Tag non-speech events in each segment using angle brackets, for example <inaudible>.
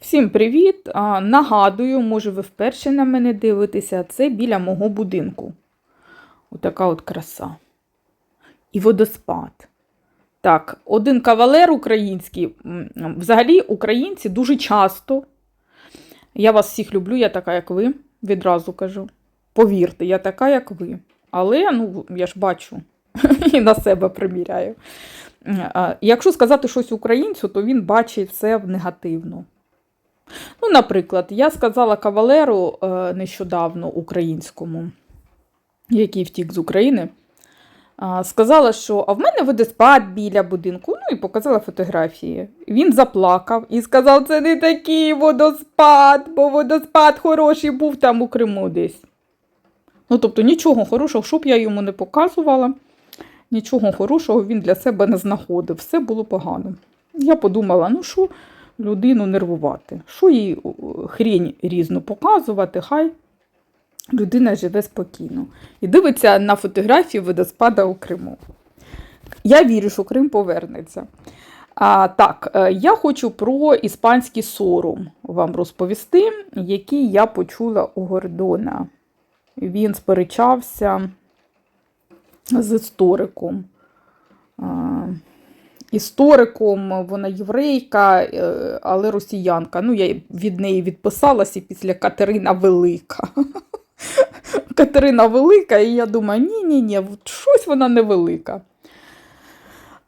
Всім привіт! Нагадую, може, ви вперше на мене дивитеся, це біля мого будинку. Отака от краса. І водоспад. Так, один кавалер український. Взагалі, українці дуже часто. Я вас всіх люблю, я така, як ви, відразу кажу. Повірте, я така, як ви. Але, ну, я ж бачу <laughs> і на себе приміряю. Якщо сказати щось українцю, то він бачить все негативно. Ну, наприклад, я сказала кавалеру е, нещодавно українському, який втік з України, сказала, що а в мене водоспад біля будинку, ну і показала фотографії. Він заплакав і сказав, це не такий водоспад, бо водоспад хороший був там у Криму десь. Ну, тобто нічого хорошого, щоб я йому не показувала, нічого хорошого він для себе не знаходив. Все було погано. Я подумала, ну що людину нервувати. Що їй хрінь різну показувати, хай людина живе спокійно. І дивиться на фотографії водоспада у Криму. Я вірю, що Крим повернеться. А, так, е, я хочу про іспанський сором вам розповісти, який я почула у Гордона. Він сперечався з істориком. Істориком, вона єврейка, е, але росіянка. Ну, я від неї відписалася після Катерина Велика. <laughs> Катерина Велика, і я думаю, ні-ні-ні, щось вона невелика.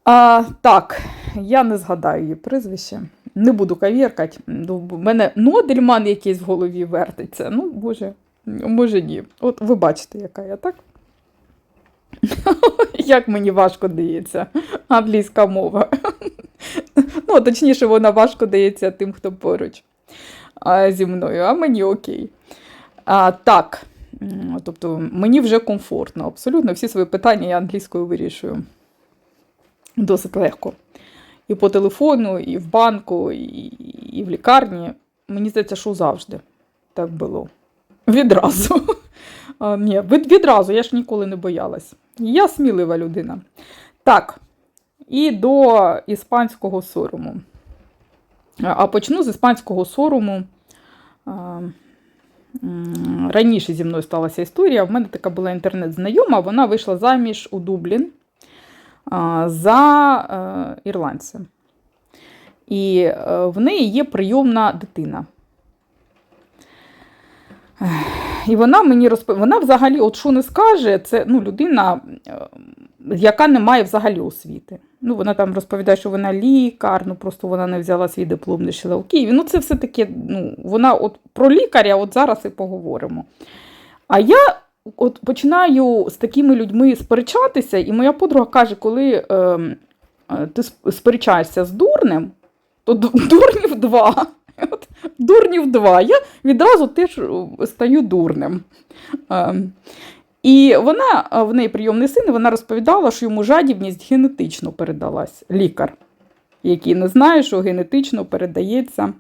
А, Так, я не згадаю її прізвище. Не буду кавіркати. У мене Нодельман якийсь в голові вертиться. Ну, боже, може ні. От ви бачите, яка я, так? <laughs> Як мені важко дається англійська мова. <laughs> Ну, точніше, вона важко дається тим, хто поруч зі мною, а мені окей. А, Так, тобто мені вже комфортно. Абсолютно всі свої питання я англійською вирішую. Досить легко. І по телефону, і в банку, і, і в лікарні. Мені здається, що завжди так було. Відразу. <laughs> Ні, від, відразу, я ж ніколи не боялась. Я смілива людина. Так, і до іспанського сорому. А почну з іспанського сорому. Раніше зі мною сталася історія. В мене така була інтернет-знайома, вона вийшла заміж у Дублін за е, ірландця. І е, в неї є прийомна дитина. І вона мені розповіла, вона взагалі, от що не скаже, це ну, людина, е, яка не має взагалі освіти. Ну, Вона там розповідає, що вона лікар, ну просто вона не взяла свій диплом, не шила у Києві. Ну, це все таке, ну, вона от про лікаря, от зараз і поговоримо. А я от починаю з такими людьми сперечатися, і моя подруга каже, коли е, е, ти сперечаєшся з дурним, то <laughs> дурнів два. От, дурнів два. Я відразу теж е, стаю дурним. Ем, І вона, е, в неї прийомний син, вона розповідала, що йому жадібність генетично передалась. Лікар, який не знає, що генетично передається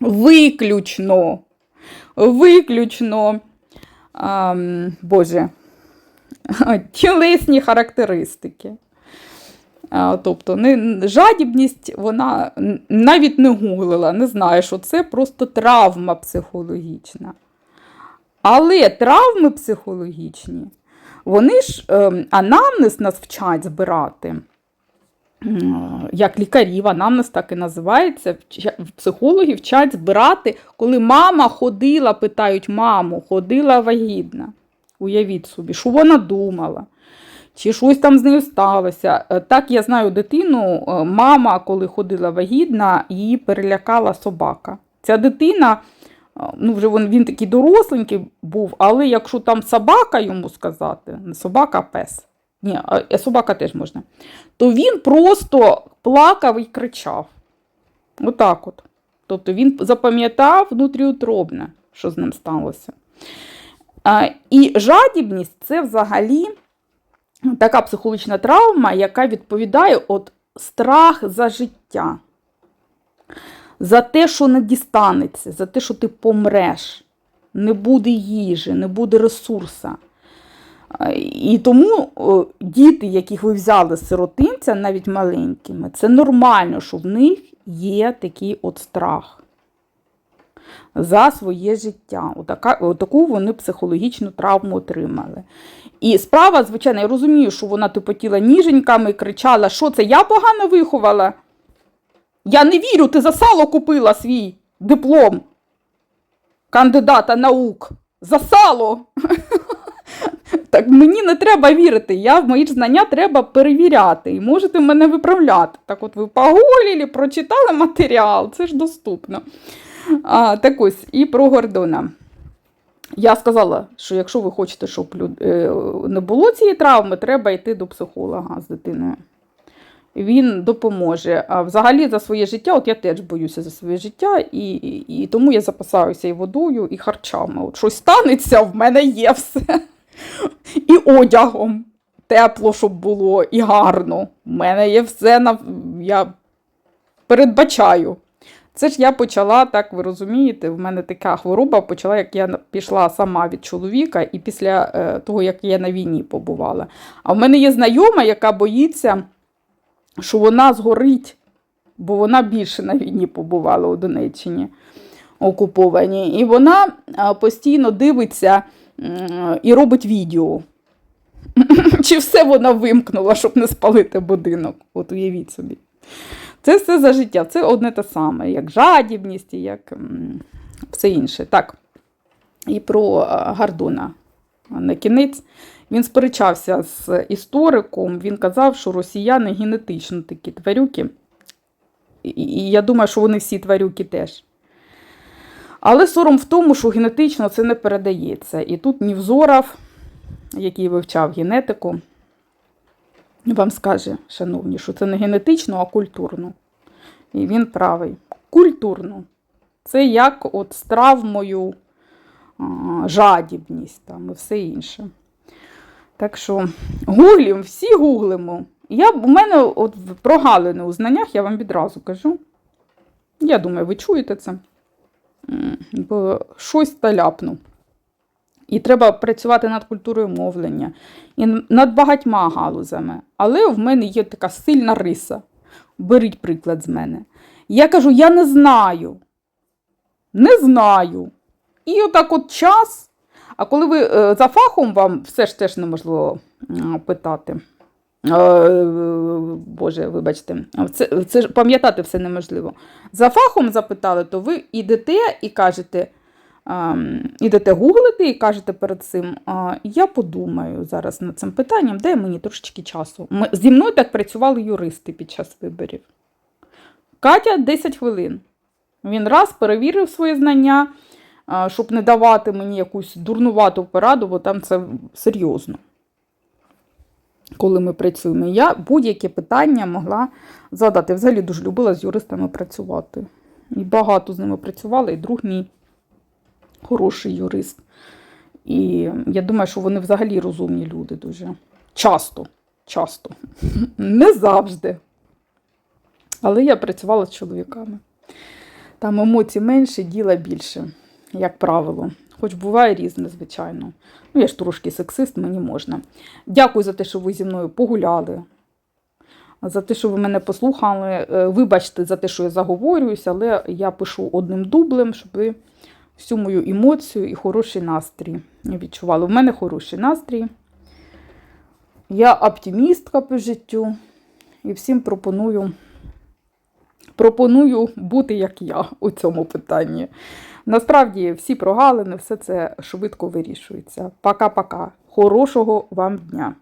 виключно. Виключно, ем, Боже, <laughs> тілесні характеристики. Тобто не, жадібність вона навіть не гуглила, не знає, що це просто травма психологічна. Але травми психологічні, вони ж ем, анамнез нас вчать збирати. Як лікарів, анамнез так і називається. Психологи вчать збирати, коли мама ходила, питають маму, ходила вагітна. Уявіть собі, що вона думала чи щось там з нею сталося. Е, Так, я знаю дитину, е, мама, коли ходила вагітна, її перелякала собака. Ця дитина, е, ну вже він, він такий доросленький був, але якщо там собака йому сказати, собака, пес. Ні, собака теж можна, то він просто плакав і кричав. Отак от. Тобто він запам'ятав внутріутробне, що з ним сталося. А, І жадібність це взагалі така психологічна травма, яка відповідає от страх за життя, за те, що не дістанеться, за те, що ти помреш, не буде їжі, не буде ресурса. І тому діти, яких ви взяли з сиротинця, навіть маленькими, це нормально, що в них є такий от страх. за своє життя. Отаку вони психологічну травму отримали. І справа, звичайно, я розумію, що вона тупотіла ніженьками, кричала, що це я погано виховала. Я не вірю, ти за сало купила свій диплом кандидата наук. За сало. <laughs> Так мені не треба вірити. Я в мої знання треба перевіряти. І можете мене виправляти. Так от ви погуглили, прочитали матеріал, це ж доступно. А, так ось, і про Гордона. Я сказала, що якщо ви хочете, щоб е, не було цієї травми, треба йти до психолога з дитиною. Він допоможе. А взагалі за своє життя, от я теж боюся за своє життя, і, і, і тому я запасаюся і водою, і харчами. От щось станеться, в мене є все. І одягом тепло, щоб було, і гарно. У мене є все на я передбачаю. Це ж я почала, так ви розумієте, в мене така хвороба почала, як я пішла сама від чоловіка, і після е, того, як я на війні побувала. А в мене є знайома, яка боїться, що вона згорить, бо вона більше на війні побувала у Донеччині окупованій. І вона е, постійно дивиться і робить відео. <laughs> Чи все вона вимкнула, щоб не спалити будинок? От уявіть собі. Це все за життя. Це одне те саме, як жадібність, і як все інше. Так. І про а, Гордона на кінець. Він сперечався з істориком. Він казав, що росіяни генетично такі тварюки. І я думаю, що вони всі тварюки теж. Але сором в тому, що генетично це не передається. І тут Нівзоров, який вивчав генетику, вам скаже, шановні, що це не генетично, а культурно. І він правий. Культурно. Це як от з травмою, жадібність там і все інше. Так що гуглім, всі гуглимо. Я, у мене от прогалини у знаннях, я вам відразу кажу. Я думаю, ви чуєте це. Бо щось та ляпну. І треба працювати над культурою мовлення і над багатьма галузями. Але в мене є така сильна риса. Беріть приклад з мене. Я кажу, я не знаю. Не знаю. І отак от час. А коли ви е, за фахом вам все ж теж неможливо питати. Е, Боже, вибачте, це, це пам'ятати все неможливо. За фахом запитали, то ви ідете і кажете, ідете гуглити і кажете перед цим, я подумаю зараз над цим питанням, дай мені трошечки часу. Ми, зі мною так працювали юристи під час виборів. Катя 10 хвилин. Він раз перевірив свої знання, щоб не давати мені якусь дурнувату пораду, бо там це серйозно. Коли ми працюємо, я будь-яке питання могла задати. Взагалі дуже любила з юристами працювати. І багато з ними працювала, і друг мій хороший юрист. І я думаю, що вони взагалі розумні люди дуже. Часто, часто. <laughs> Не завжди. Але я працювала з чоловіками. Там емоцій менше, діла більше, як правило. Хоч буває різне, звичайно. Ну, я ж трошки сексист, мені можна. Дякую за те, що ви зі мною погуляли. За те, що ви мене послухали. Е, Вибачте за те, що я заговорююся, але я пишу одним дублем, щоб ви всю мою емоцію і хороший настрій відчували. У мене хороший настрій. Я оптимістка по життю і всім пропоную, пропоную бути як я у цьому питанні. Насправді, всі прогалини, все це швидко вирішується. Пока-пока. Хорошого вам дня!